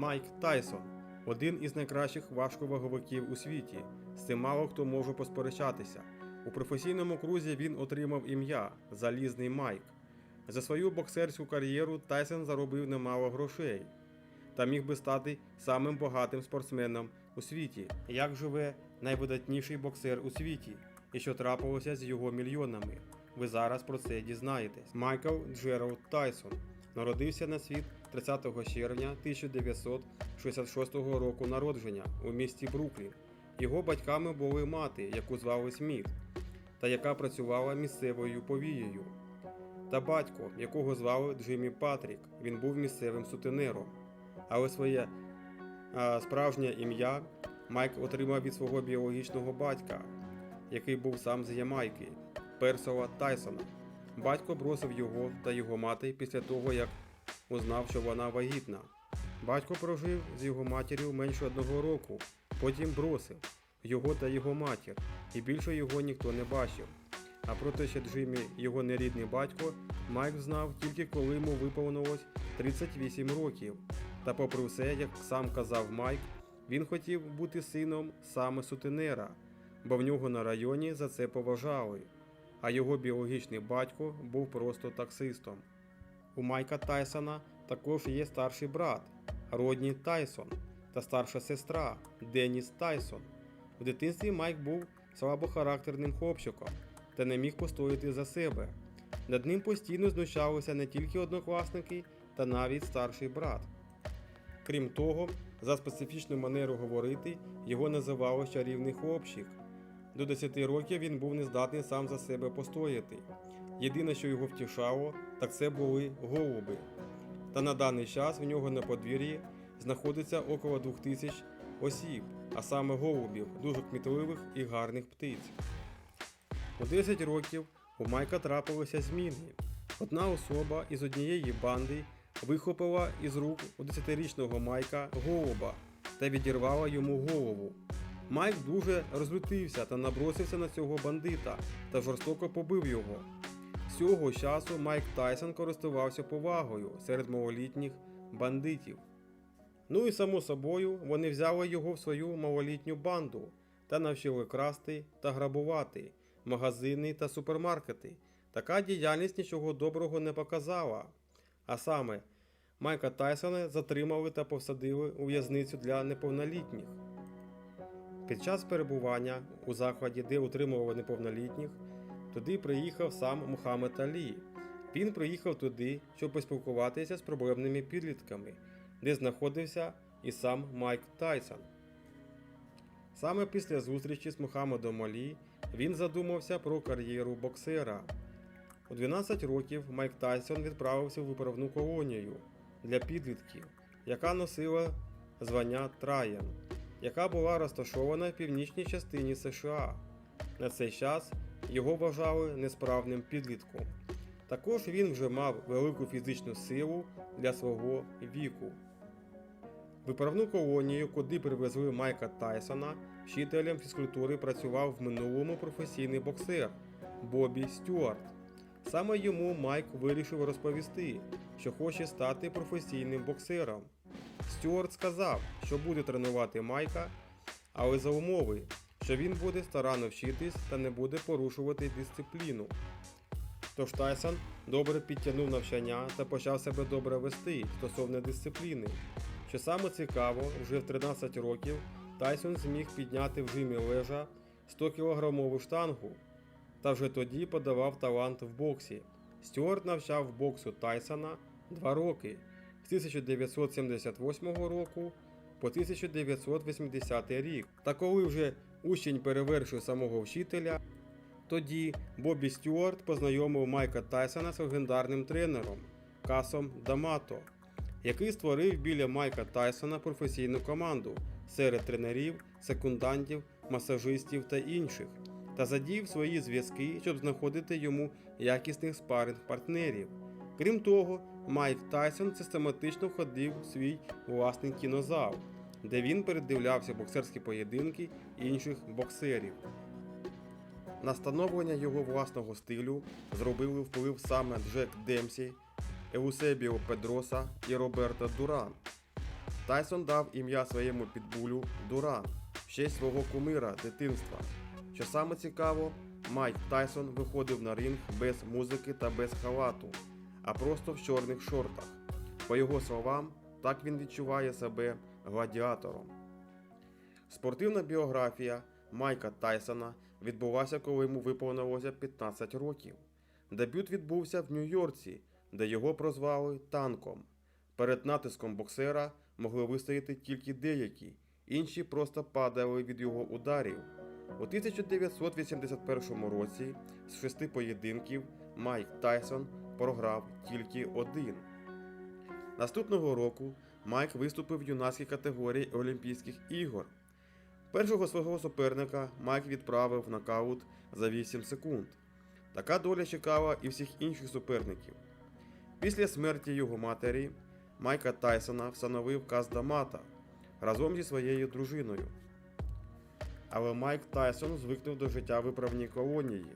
Майк Тайсон один із найкращих важковаговиків у світі. З цим мало хто може посперечатися. У професійному крузі він отримав ім'я Залізний Майк. За свою боксерську кар'єру Тайсон заробив немало грошей та міг би стати самим багатим спортсменом у світі. Як живе найвидатніший боксер у світі, і що трапилося з його мільйонами? Ви зараз про це дізнаєтесь. Майкл Джеральд Тайсон народився на світ 30 червня 1966 року народження у місті Бруклін. Його батьками були мати, яку звали Сміт, та яка працювала місцевою повією, та батько, якого звали Джиммі Патрік. Він був місцевим сутенером. Але своє а, справжнє ім'я Майк отримав від свого біологічного батька, який був сам з Ямайки, Персела Тайсона. Батько бросив його та його мати після того, як узнав, що вона вагітна. Батько прожив з його матір'ю менше одного року, потім бросив його та його матір, і більше його ніхто не бачив. А про те, що Джиммі його нерідний батько, Майк знав тільки коли йому виповнилось 38 років. Та попри все, як сам казав Майк, він хотів бути сином саме сутенера, бо в нього на районі за це поважали, а його біологічний батько був просто таксистом. У Майка Тайсона також є старший брат Родні Тайсон та старша сестра Деніс Тайсон. В дитинстві Майк був слабохарактерним хлопчиком та не міг постояти за себе. Над ним постійно знущалися не тільки однокласники, та навіть старший брат. Крім того, за специфічну манеру говорити його називали чарівний хлопчик. До 10 років він був нездатний сам за себе постояти. Єдине, що його втішало, так це були голуби. Та на даний час в нього на подвір'ї знаходиться около 2000 осіб, а саме голубів, дуже кмітливих і гарних птиць. У 10 років у Майка трапилися зміни. Одна особа із однієї банди вихопила із рук у 10-річного Майка голуба та відірвала йому голову. Майк дуже розлютився та набросився на цього бандита та жорстоко побив його. Цього часу Майк Тайсон користувався повагою серед малолітніх бандитів. Ну і само собою вони взяли його в свою малолітню банду та навчили красти та грабувати магазини та супермаркети. Така діяльність нічого доброго не показала. А саме, Майка Тайсона затримали та посадили у в'язницю для неповнолітніх. Під час перебування у закладі, де утримували неповнолітніх, туди приїхав сам Мухаммед Алі. Він приїхав туди, щоб поспілкуватися з проблемними підлітками, де знаходився і сам Майк Тайсон. Саме після зустрічі з Мухаммедом Алі він задумався про кар'єру боксера. У 12 років Майк Тайсон відправився в виправну колонію для підлітків, яка носила звання Траян, яка була розташована в північній частині США. На цей час його вважали несправним підлітком. Також він вже мав велику фізичну силу для свого віку. Виправну колонію, куди привезли Майка Тайсона, вчителем фізкультури працював в минулому професійний боксер Бобі Стюарт. Саме йому Майк вирішив розповісти, що хоче стати професійним боксером. Стюарт сказав, що буде тренувати Майка, але за умови, що він буде старанно вчитись та не буде порушувати дисципліну. Тож Тайсон добре підтягнув навчання та почав себе добре вести стосовно дисципліни. Що саме цікаво, вже в 13 років Тайсон зміг підняти в жимі лежа 100 кілограмову штангу та вже тоді подавав талант в боксі. Стюарт навчав боксу Тайсона 2 роки з 1978 року по 1980 рік. Та коли вже учень перевершив самого вчителя, тоді Бобі Стюарт познайомив Майка Тайсона з легендарним тренером Касом Дамато, який створив біля Майка Тайсона професійну команду серед тренерів, секундантів, масажистів та інших, та задів свої зв'язки, щоб знаходити йому якісних спаринг партнерів. Крім того, Майк Тайсон систематично ходив у свій власний кінозал, де він передивлявся боксерські поєдинки інших боксерів. На становлення його власного стилю зробили вплив саме Джек Демсі, Еусебіо Педроса і Роберто Дуран. Тайсон дав ім'я своєму підбулю Дуран в честь свого кумира дитинства. Що саме цікаво, Майк Тайсон виходив на ринг без музики та без халату, а просто в чорних шортах. По його словам, так він відчуває себе гладіатором. Спортивна біографія Майка Тайсона відбулася, коли йому виповнилося 15 років. Дебют відбувся в Нью-Йорці, де його прозвали танком. Перед натиском боксера могли вистояти тільки деякі, інші просто падали від його ударів. У 1981 році з шести поєдинків Майк Тайсон програв тільки один. Наступного року Майк виступив в юнацькій категорії Олімпійських ігор. Першого свого суперника Майк відправив в нокаут за 8 секунд. Така доля чекала і всіх інших суперників. Після смерті його матері Майка Тайсона встановив Каздамата разом зі своєю дружиною. Але Майк Тайсон звикнув до життя виправній колонії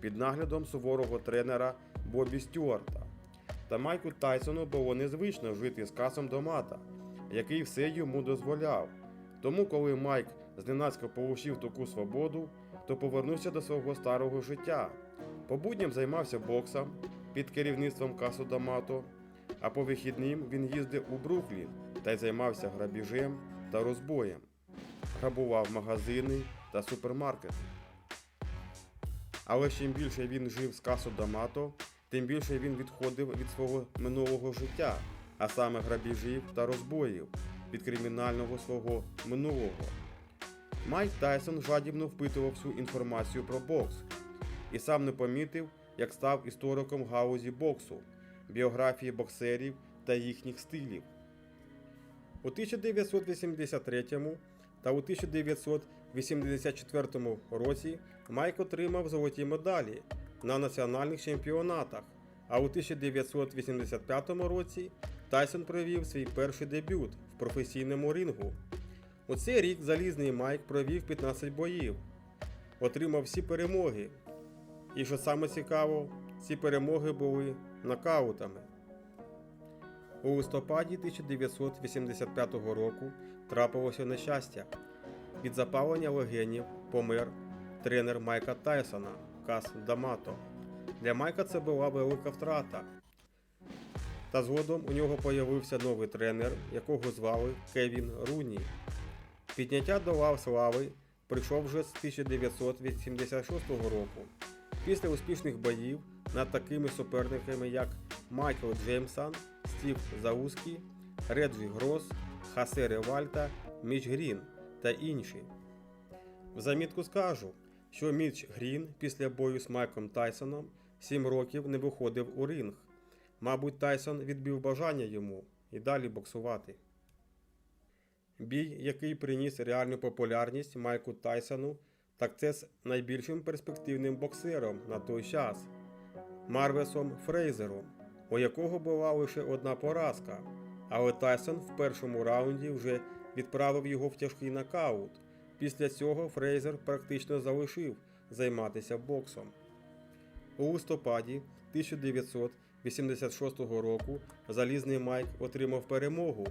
під наглядом суворого тренера Бобі Стюарта. Та Майку Тайсону було незвично жити з касом Домата, який все йому дозволяв. Тому, коли Майк зненацька получив таку свободу, то повернувся до свого старого життя. По будням займався боксом під керівництвом Касу Дамато, а по вихідним він їздив у Бруклін та й займався грабіжем та розбоєм, грабував магазини та супермаркети. Але чим більше він жив з Касу Дамато, тим більше він відходив від свого минулого життя, а саме грабіжів та розбоїв від кримінального свого минулого. Майк Тайсон жадібно впитував всю інформацію про бокс і сам не помітив, як став істориком гаузі боксу, біографії боксерів та їхніх стилів. У 1983 та у 1984 році Майк отримав золоті медалі на національних чемпіонатах, а у 1985 році Тайсон провів свій перший дебют в професійному рингу. У цей рік залізний Майк провів 15 боїв, отримав всі перемоги. І що саме цікаво, ці перемоги були нокаутами. У листопаді 1985 року трапилося нещастя. Від запалення легенів помер тренер Майка Тайсона Кас Дамато. Для Майка це була велика втрата. Та згодом у нього появився новий тренер, якого звали Кевін Руні. Підняття до лав слави прийшов вже з 1986 року. Після успішних боїв над такими суперниками, як Майкл Джеймсон, Стів Заузкі, Реджі Грос, Хасе Ревальта, Міч Грін та інші. В замітку скажу, що Міч Грін після бою з Майком Тайсоном 7 років не виходив у ринг. Мабуть, Тайсон відбив бажання йому і далі боксувати. Бій, який приніс реальну популярність Майку Тайсону, так це з найбільшим перспективним боксером на той час Марвесом Фрейзером, у якого була лише одна поразка. Але Тайсон в першому раунді вже відправив його в тяжкий нокаут. Після цього Фрейзер практично залишив займатися боксом. У листопаді 1986 року залізний Майк отримав перемогу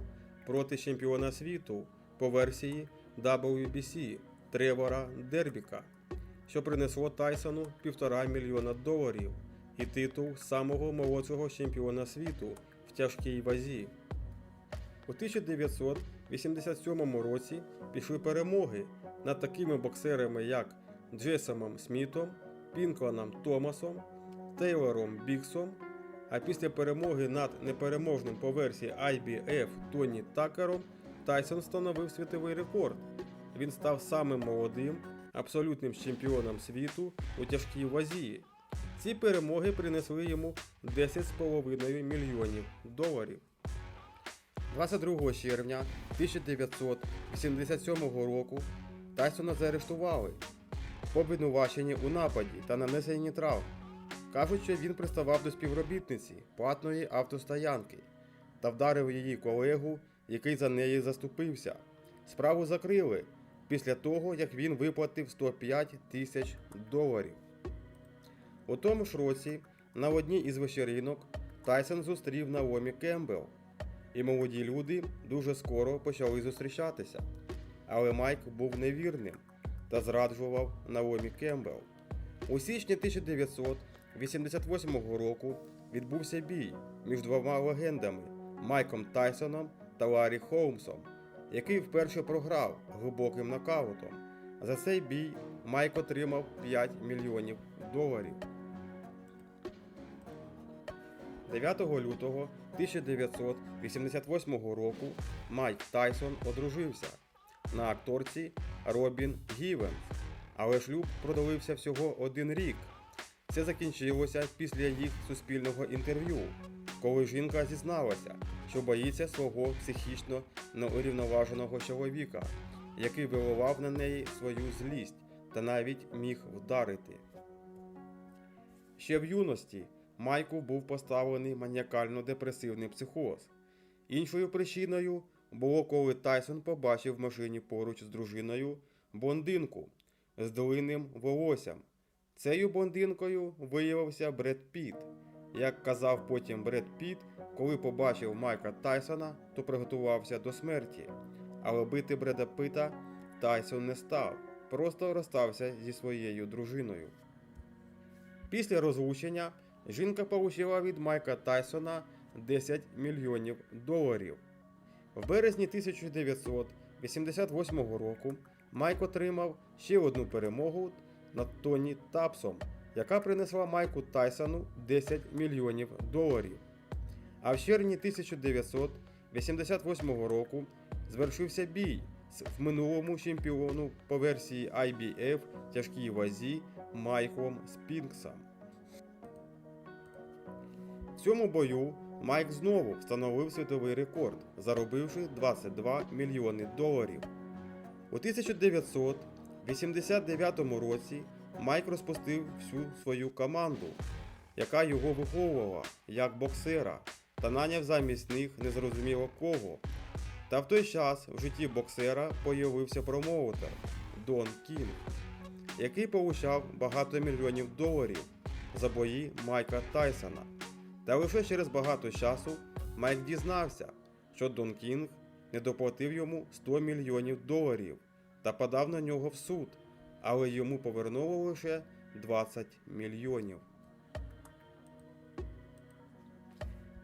проти чемпіона світу по версії WBC Тревора Дербіка, що принесло Тайсону півтора мільйона доларів і титул самого молодшого чемпіона світу в тяжкій вазі. У 1987 році пішли перемоги над такими боксерами, як Джесомом Смітом, Пінкланом Томасом, Тейлором Біксом. А після перемоги над непереможним по версії IBF Тоні Такером Тайсон встановив світовий рекорд. Він став самим молодим, абсолютним чемпіоном світу у тяжкій вазі. Ці перемоги принесли йому 10,5 мільйонів доларів. 22 червня 1987 року Тайсона заарештували по обвинуваченні у нападі та нанесенні травм. Кажуть, що він приставав до співробітниці платної автостоянки та вдарив її колегу, який за неї заступився. Справу закрили після того, як він виплатив 105 тисяч доларів. У тому ж році на одній із вечеринок Тайсон зустрів Наомі Кембел. І молоді люди дуже скоро почали зустрічатися. Але Майк був невірним та зраджував Наомі Кембл. У січні 1988 року відбувся бій між двома легендами Майком Тайсоном та Ларі Холмсом, який вперше програв глибоким нокаутом. За цей бій Майк отримав 5 мільйонів доларів. 9 лютого 1988 року Майк Тайсон одружився на акторці Робін Гівенс, але шлюб продовився всього один рік. Це закінчилося після їх суспільного інтерв'ю, коли жінка зізналася, що боїться свого психічно неурівноваженого чоловіка, який виливав на неї свою злість та навіть міг вдарити. Ще в юності Майку був поставлений маніакально-депресивний психоз. Іншою причиною було, коли Тайсон побачив в машині поруч з дружиною блондинку з длинним волоссям. Цією блондинкою виявився Бред Піт. Як казав потім Бред Піт, коли побачив Майка Тайсона, то приготувався до смерті. Але бити Бреда Пита Тайсон не став, просто розстався зі своєю дружиною. Після розлучення жінка отримала від Майка Тайсона 10 мільйонів доларів. В березні 1988 року Майк отримав ще одну перемогу над Тоні Тапсом, яка принесла Майку Тайсону 10 мільйонів доларів. А в червні 1988 року звершився бій з в минулому чемпіону по версії IBF тяжкій вазі Майклом Спінксом. В цьому бою Майк знову встановив світовий рекорд, заробивши 22 мільйони доларів. У 1989 році Майк розпустив всю свою команду, яка його виховувала як боксера, та наняв замість них незрозуміло кого. Та в той час в житті боксера появився промоутер Дон Кінг, який получав багато мільйонів доларів за бої Майка Тайсона. Та лише через багато часу Майк дізнався, що Дон Кінг не доплатив йому 100 мільйонів доларів та подав на нього в суд, але йому повернуло лише 20 мільйонів.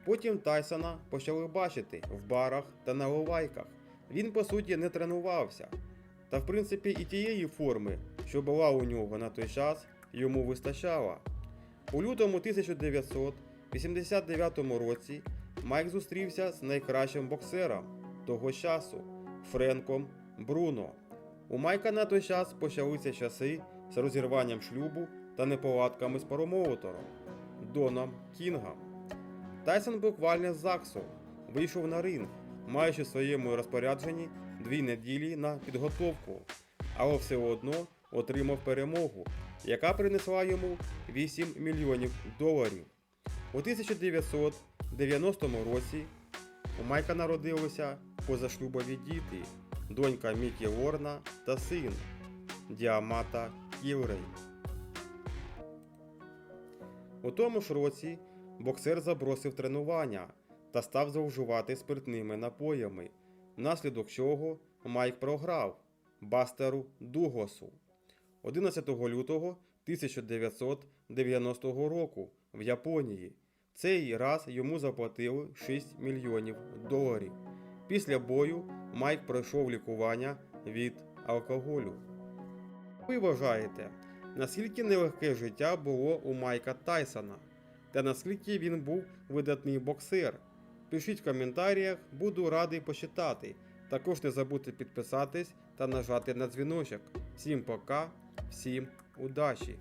Потім Тайсона почали бачити в барах та на ловайках. Він по суті не тренувався. Та в принципі і тієї форми, що була у нього на той час, йому вистачало. У лютому 1989 році Майк зустрівся з найкращим боксером того часу Френком Бруно. У Майка на той час почалися часи з розірванням шлюбу та неполадками з промоутером Доном Кінгом. Тайсон буквально з ЗАГСу вийшов на ринг, маючи в своєму розпорядженні дві неділі на підготовку, але все одно отримав перемогу, яка принесла йому 8 мільйонів доларів. У 1990 році у Майка народилися позашлюбові діти, донька Мікі Лорна та син Діамата Кілрей. У тому ж році боксер забросив тренування та став зловживати спиртними напоями, внаслідок чого Майк програв Бастеру Дугосу 11 лютого 1990 року в Японії. Цей раз йому заплатили 6 мільйонів доларів. Після бою Майк пройшов лікування від алкоголю. Ви вважаєте, наскільки нелегке життя було у Майка Тайсона? Та наскільки він був видатний боксер? Пишіть в коментарях, буду радий почитати. Також не забудьте підписатись та нажати на дзвіночок. Всім пока, всім удачі!